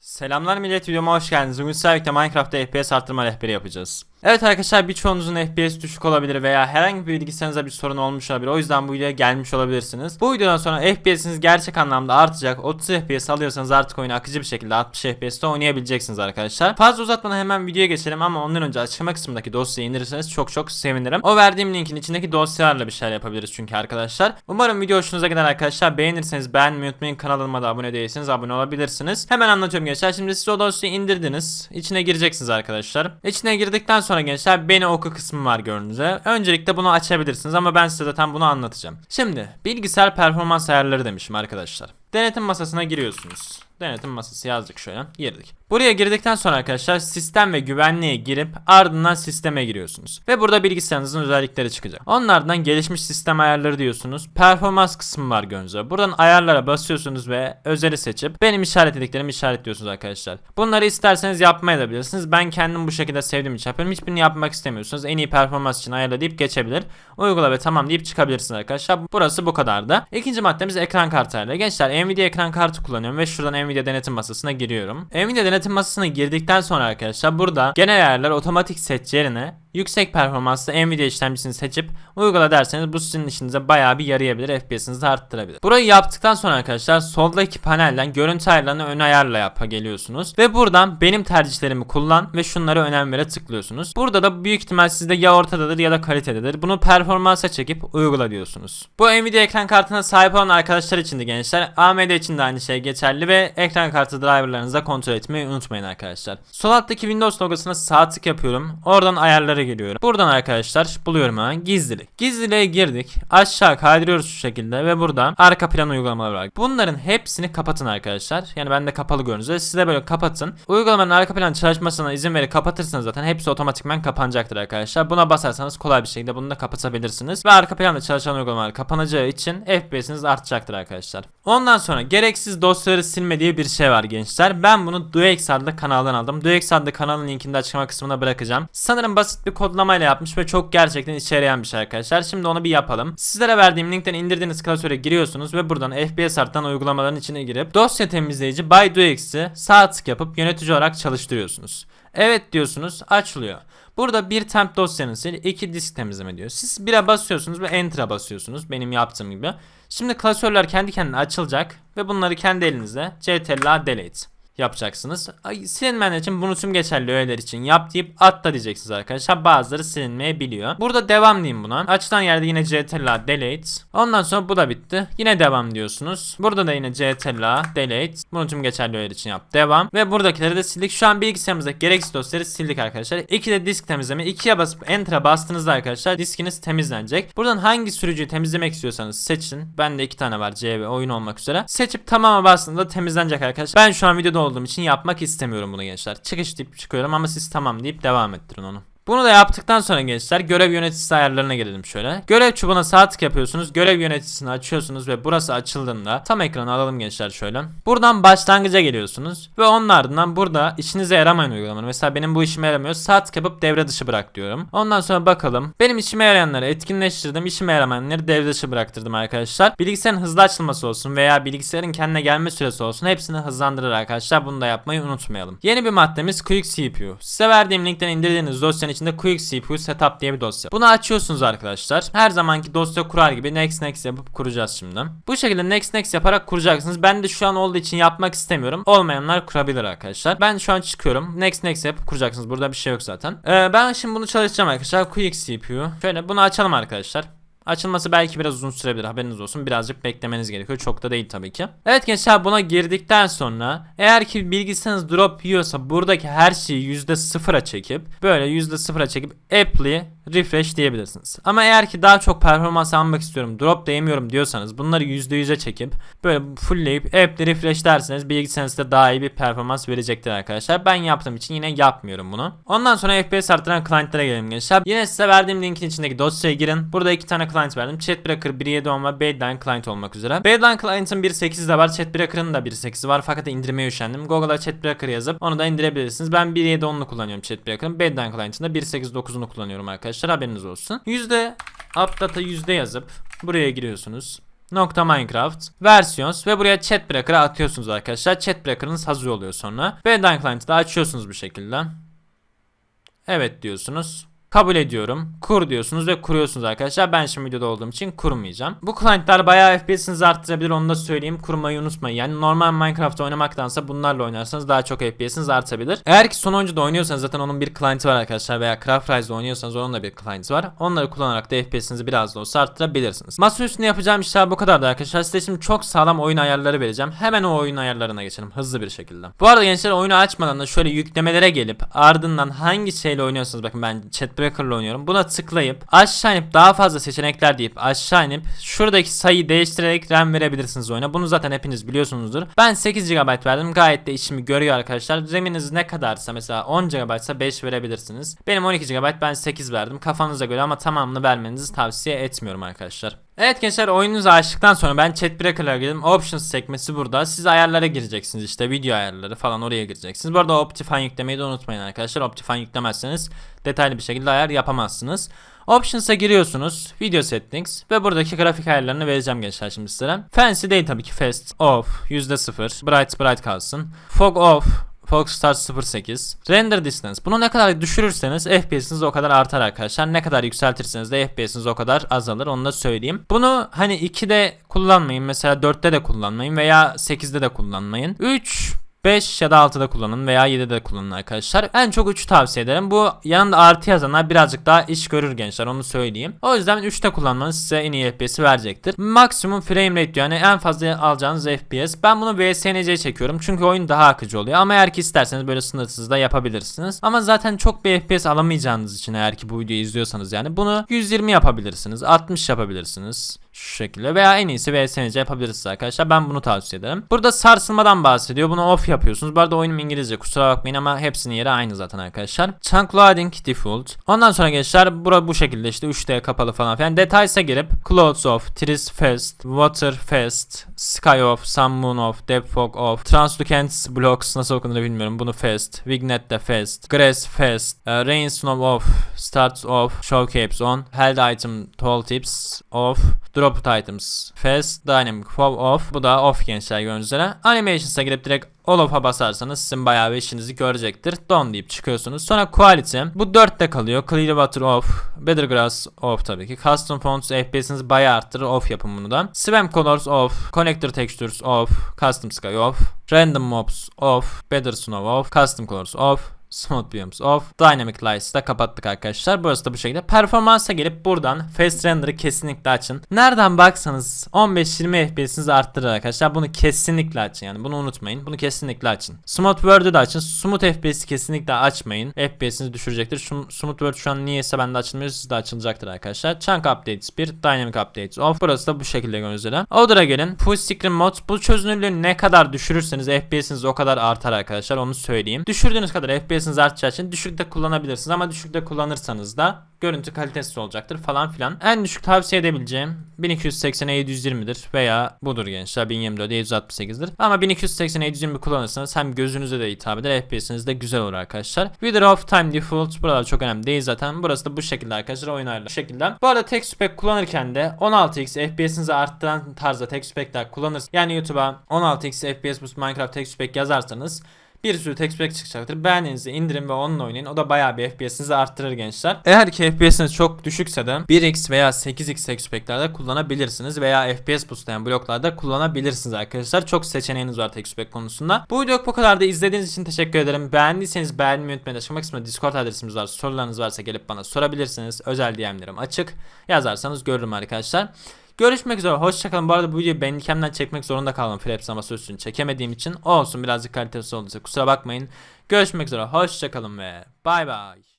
Selamlar millet videoma hoş geldiniz. Bugün sizlerle Minecraft'ta FPS arttırma rehberi yapacağız. Evet arkadaşlar birçoğunuzun FPS düşük olabilir veya herhangi bir bilgisayarınızda bir sorun olmuş olabilir. O yüzden bu videoya gelmiş olabilirsiniz. Bu videodan sonra FPS'iniz gerçek anlamda artacak. 30 FPS alıyorsanız artık oyunu akıcı bir şekilde 60 FPS'te oynayabileceksiniz arkadaşlar. Fazla uzatmadan hemen videoya geçelim ama ondan önce açıklama kısmındaki dosyayı indirirseniz çok çok sevinirim. O verdiğim linkin içindeki dosyalarla bir şeyler yapabiliriz çünkü arkadaşlar. Umarım video hoşunuza gider arkadaşlar. Beğenirseniz beğenmeyi unutmayın. Kanalıma da abone değilseniz abone olabilirsiniz. Hemen anlatıyorum gençler. Şimdi siz o indirdiniz. İçine gireceksiniz arkadaşlar. İçine girdikten sonra gençler beni oku kısmı var gördüğünüz üzere. Öncelikle bunu açabilirsiniz ama ben size zaten bunu anlatacağım. Şimdi bilgisayar performans ayarları demişim arkadaşlar. Denetim masasına giriyorsunuz. Denetim masası yazdık şöyle. Girdik. Buraya girdikten sonra arkadaşlar sistem ve güvenliğe girip ardından sisteme giriyorsunuz. Ve burada bilgisayarınızın özellikleri çıkacak. Onun ardından gelişmiş sistem ayarları diyorsunuz. Performans kısmı var gönlünüzde. Buradan ayarlara basıyorsunuz ve özeli seçip benim işaretlediklerimi işaretliyorsunuz arkadaşlar. Bunları isterseniz yapmaya da bilirsiniz. Ben kendim bu şekilde sevdiğim için yapıyorum. Hiçbirini yapmak istemiyorsunuz. En iyi performans için ayarla deyip geçebilir. Uygula ve tamam deyip çıkabilirsiniz arkadaşlar. Burası bu kadardı. İkinci maddemiz ekran kartı ayarları. Gençler Nvidia ekran kartı kullanıyorum ve şuradan Nvidia denetim masasına giriyorum. Nvidia denetim masasına girdikten sonra arkadaşlar burada genel ayarlar otomatik seç yerine yüksek performanslı Nvidia işlemcisini seçip uygula derseniz bu sizin işinize bayağı bir yarayabilir. FPS'inizi arttırabilir. Burayı yaptıktan sonra arkadaşlar soldaki panelden görüntü ayarlarını ön ayarla yapa geliyorsunuz. Ve buradan benim tercihlerimi kullan ve şunlara önem vere tıklıyorsunuz. Burada da büyük ihtimal sizde ya ortadadır ya da kalitededir. Bunu performansa çekip uygula diyorsunuz. Bu Nvidia ekran kartına sahip olan arkadaşlar için de gençler AMD için de aynı şey geçerli ve ekran kartı driverlarınızı da kontrol etmeyi unutmayın arkadaşlar. Sol alttaki Windows logosuna sağ tık yapıyorum. Oradan ayarlara geliyorum. Buradan arkadaşlar buluyorum hemen gizlilik. Gizliliğe girdik. Aşağı kaydırıyoruz şu şekilde ve burada arka plan uygulamaları var. Bunların hepsini kapatın arkadaşlar. Yani bende kapalı görünüyor. Siz de böyle kapatın. Uygulamanın arka plan çalışmasına izin verip kapatırsanız zaten hepsi otomatikman kapanacaktır arkadaşlar. Buna basarsanız kolay bir şekilde bunu da kapatabilirsiniz. Ve arka planda çalışan uygulamalar kapanacağı için FPS'iniz artacaktır arkadaşlar. Ondan sonra gereksiz dosyaları silme diye bir şey var gençler. Ben bunu DueX adlı kanaldan aldım. DueX adlı kanalın linkini de açıklama kısmına bırakacağım. Sanırım basit bir kodlamayla yapmış ve çok gerçekten işe yarayan bir şey arkadaşlar. Şimdi onu bir yapalım. Sizlere verdiğim linkten indirdiğiniz klasöre giriyorsunuz ve buradan FPS artan uygulamaların içine girip dosya temizleyici By DueX'i sağ tık yapıp yönetici olarak çalıştırıyorsunuz. Evet diyorsunuz açılıyor. Burada bir temp dosyanızı iki disk temizleme diyor. Siz bire basıyorsunuz ve enter'a basıyorsunuz benim yaptığım gibi. Şimdi klasörler kendi kendine açılacak ve bunları kendi elinizde ctrl delete yapacaksınız. Ay, Silinmeyenler için bunu tüm geçerli öğeler için yap deyip atla diyeceksiniz arkadaşlar. Bazıları silinmeyebiliyor. Burada devam diyeyim buna. Açılan yerde yine ctrl delete. Ondan sonra bu da bitti. Yine devam diyorsunuz. Burada da yine ctrl delete. Bunu tüm geçerli öğeler için yap. Devam. Ve buradakileri de sildik. Şu an bilgisayarımızdaki gereksiz dosyaları sildik arkadaşlar. İki de disk temizleme. İkiye basıp enter'a bastığınızda arkadaşlar diskiniz temizlenecek. Buradan hangi sürücüyü temizlemek istiyorsanız seçin. Bende iki tane var C ve oyun olmak üzere. Seçip tamama bastığında temizlenecek arkadaşlar. Ben şu an videoda olduğum için yapmak istemiyorum bunu gençler. Çıkış deyip çıkıyorum ama siz tamam deyip devam ettirin onu. Bunu da yaptıktan sonra gençler görev yöneticisi ayarlarına gelelim şöyle. Görev çubuğuna sağ tık yapıyorsunuz. Görev yöneticisini açıyorsunuz ve burası açıldığında tam ekranı alalım gençler şöyle. Buradan başlangıca geliyorsunuz ve onun ardından burada işinize yaramayan uygulamaları. Mesela benim bu işime yaramıyor. Sağ tık yapıp devre dışı bırak diyorum. Ondan sonra bakalım. Benim işime yarayanları etkinleştirdim. işime yaramayanları devre dışı bıraktırdım arkadaşlar. Bilgisayarın hızlı açılması olsun veya bilgisayarın kendine gelme süresi olsun hepsini hızlandırır arkadaşlar. Bunu da yapmayı unutmayalım. Yeni bir maddemiz Quick CPU. Size verdiğim linkten indirdiğiniz dosyanın içinde Quick CPU Setup diye bir dosya. Bunu açıyorsunuz arkadaşlar. Her zamanki dosya kurar gibi next next yapıp kuracağız şimdi. Bu şekilde next next yaparak kuracaksınız. Ben de şu an olduğu için yapmak istemiyorum. Olmayanlar kurabilir arkadaşlar. Ben şu an çıkıyorum. Next next yapıp kuracaksınız. Burada bir şey yok zaten. Ee, ben şimdi bunu çalışacağım arkadaşlar. Quick CPU. Şöyle bunu açalım arkadaşlar. Açılması belki biraz uzun sürebilir haberiniz olsun. Birazcık beklemeniz gerekiyor. Çok da değil tabii ki. Evet gençler buna girdikten sonra eğer ki bilgisayarınız drop yiyorsa buradaki her şeyi %0'a çekip böyle %0'a çekip apply refresh diyebilirsiniz. Ama eğer ki daha çok performans almak istiyorum drop da yemiyorum diyorsanız bunları %100'e çekip böyle fullleyip apply refresh derseniz bilgisayarınızda daha iyi bir performans verecektir arkadaşlar. Ben yaptığım için yine yapmıyorum bunu. Ondan sonra FPS arttıran client'lara gelelim gençler. Yine size verdiğim linkin içindeki dosyaya girin. Burada iki tane client verdim. Chatbreaker 1.7.10 ve Baseline client olmak üzere. Baseline client'ın 1.8'i de var. Chatbreaker'ın da 1.8'i var. Fakat indirmeye üşendim. Google'a Chatbreaker yazıp onu da indirebilirsiniz. Ben 1.7.10'unu kullanıyorum Chatbreaker'ın. Baseline client'ın da 1.8.9'unu kullanıyorum arkadaşlar. Haberiniz olsun. Yüzde updata yüzde yazıp buraya giriyorsunuz. nokta Minecraft versiyons ve buraya chat breaker'ı atıyorsunuz arkadaşlar. Chat breaker'ınız hazır oluyor sonra. Ve Dying Client'ı da açıyorsunuz bu şekilde. Evet diyorsunuz. Kabul ediyorum. Kur diyorsunuz ve kuruyorsunuz arkadaşlar. Ben şimdi videoda olduğum için kurmayacağım. Bu client'lar bayağı FPS'inizi arttırabilir onu da söyleyeyim. Kurmayı unutmayın. Yani normal Minecraft oynamaktansa bunlarla oynarsanız daha çok FPS'iniz artabilir. Eğer ki son oyuncuda oynuyorsanız zaten onun bir client'ı var arkadaşlar veya Craft Rise'da oynuyorsanız onun da bir client'ı var. Onları kullanarak da FPS'inizi biraz da olsa arttırabilirsiniz. Masa üstünde yapacağım işler bu kadardı arkadaşlar. Size şimdi çok sağlam oyun ayarları vereceğim. Hemen o oyun ayarlarına geçelim hızlı bir şekilde. Bu arada gençler oyunu açmadan da şöyle yüklemelere gelip ardından hangi şeyle oynuyorsanız bakın ben chat Breaker'la oynuyorum. Buna tıklayıp aşağı inip daha fazla seçenekler deyip aşağı inip şuradaki sayıyı değiştirerek RAM verebilirsiniz oyuna. Bunu zaten hepiniz biliyorsunuzdur. Ben 8 GB verdim. Gayet de işimi görüyor arkadaşlar. RAM'iniz ne kadarsa mesela 10 GB ise 5 verebilirsiniz. Benim 12 GB ben 8 verdim. Kafanıza göre ama tamamını vermenizi tavsiye etmiyorum arkadaşlar. Evet gençler oyununuzu açtıktan sonra ben chat breaker'lara girdim. Options sekmesi burada. Siz ayarlara gireceksiniz işte video ayarları falan oraya gireceksiniz. Bu arada Optifine yüklemeyi de unutmayın arkadaşlar. Optifine yüklemezseniz detaylı bir şekilde ayar yapamazsınız. Options'a giriyorsunuz. Video settings ve buradaki grafik ayarlarını vereceğim gençler şimdi size. Fancy değil tabii ki fast, off, %0, bright bright kalsın. Fog off, Fog Start 08. Render Distance. Bunu ne kadar düşürürseniz FPS'iniz o kadar artar arkadaşlar. Ne kadar yükseltirseniz de FPS'iniz o kadar azalır. Onu da söyleyeyim. Bunu hani 2'de kullanmayın. Mesela 4'te de kullanmayın veya 8'de de kullanmayın. 3 5 ya da 6'da kullanın veya 7'de kullanın arkadaşlar. En çok 3'ü tavsiye ederim. Bu yanında artı yazanlar birazcık daha iş görür gençler onu söyleyeyim. O yüzden 3'te kullanmanız size en iyi FPS verecektir. Maksimum frame rate yani en fazla alacağınız FPS. Ben bunu VSNC'ye çekiyorum çünkü oyun daha akıcı oluyor. Ama eğer ki isterseniz böyle sınırsız da yapabilirsiniz. Ama zaten çok bir FPS alamayacağınız için eğer ki bu videoyu izliyorsanız yani bunu 120 yapabilirsiniz. 60 yapabilirsiniz. Şu şekilde veya en iyisi VSNC yapabilirsiniz arkadaşlar. Ben bunu tavsiye ederim. Burada sarsılmadan bahsediyor. Bunu off yapıyorsunuz. Bu arada oyunum İngilizce kusura bakmayın ama hepsinin yeri aynı zaten arkadaşlar. Chunk loading default. Ondan sonra gençler bura bu şekilde işte 3D kapalı falan filan. Details'a girip clothes off, trees fast, water fast, sky off, sun moon off, depth fog off, translucent blocks nasıl okunur bilmiyorum. Bunu fast, vignette de fast, grass fast, uh, rain snow off, starts off, show capes on, held item tall tips off, drop items fast, dynamic fog off. Bu da off gençler gördüğünüz üzere. Animations'a girip direkt All off'a basarsanız sizin bayağı bir işinizi görecektir. Done deyip çıkıyorsunuz. Sonra quality. Bu 4'te kalıyor. Clear water off. Better grass off tabii ki. Custom fonts FPS'inizi bayağı arttırır. Off yapın bunu da. Swam colors off. Connector textures off. Custom sky off. Random mobs off. Better snow off. Custom colors off. Smooth Biomes off. Dynamic Lights da kapattık arkadaşlar. Burası da bu şekilde. Performansa gelip buradan Fast Render'ı kesinlikle açın. Nereden baksanız 15-20 FPS'inizi arttırır arkadaşlar. Bunu kesinlikle açın yani. Bunu unutmayın. Bunu kesinlikle açın. Smooth World'ü de açın. Smooth FPS'i kesinlikle açmayın. FPS'inizi düşürecektir. Smooth World şu an niyeyse bende açılmıyor. Sizde açılacaktır arkadaşlar. Chunk Updates 1. Dynamic Updates off. Burası da bu şekilde gördüğünüz üzere. Gelin. Full Screen Mod. Bu çözünürlüğü ne kadar düşürürseniz FPS'iniz o kadar artar arkadaşlar. Onu söyleyeyim. Düşürdüğünüz kadar FPS'iniz artacağı için düşükte kullanabilirsiniz. Ama düşükte kullanırsanız da görüntü kalitesiz olacaktır falan filan. En düşük tavsiye edebileceğim 1280'e 720'dir veya budur gençler 1024'e 768'dir. Ama 1280'e 720 kullanırsanız hem gözünüze de hitap eder FPS'iniz de güzel olur arkadaşlar. Wither of Time Default buralar çok önemli değil zaten. Burası da bu şekilde arkadaşlar oyun ayarları bu şekilde. Bu arada tek spec kullanırken de 16x FPS'inizi arttıran tarzda tek spec'ler kullanırsınız. Yani YouTube'a 16x FPS Minecraft tek spec yazarsanız bir sürü text pack çıkacaktır. Beğendiğinizi indirin ve onunla oynayın. O da bayağı bir FPS'inizi arttırır gençler. Eğer ki FPS'iniz çok düşükse de 1x veya 8x text packlerde kullanabilirsiniz veya FPS boostlayan bloklarda kullanabilirsiniz arkadaşlar. Çok seçeneğiniz var text pack konusunda. Bu video bu kadar da izlediğiniz için teşekkür ederim. Beğendiyseniz beğenmeyi unutmayın. Açıklama kısmında Discord adresimiz var. Sorularınız varsa gelip bana sorabilirsiniz. Özel DM'lerim açık. Yazarsanız görürüm arkadaşlar. Görüşmek üzere. Hoşçakalın. Bu arada bu videoyu Bandicam'den çekmek zorunda kaldım. Fraps ama sözünü çekemediğim için. Olsun birazcık kalitesiz olduysa kusura bakmayın. Görüşmek üzere. Hoşçakalın ve bay bay.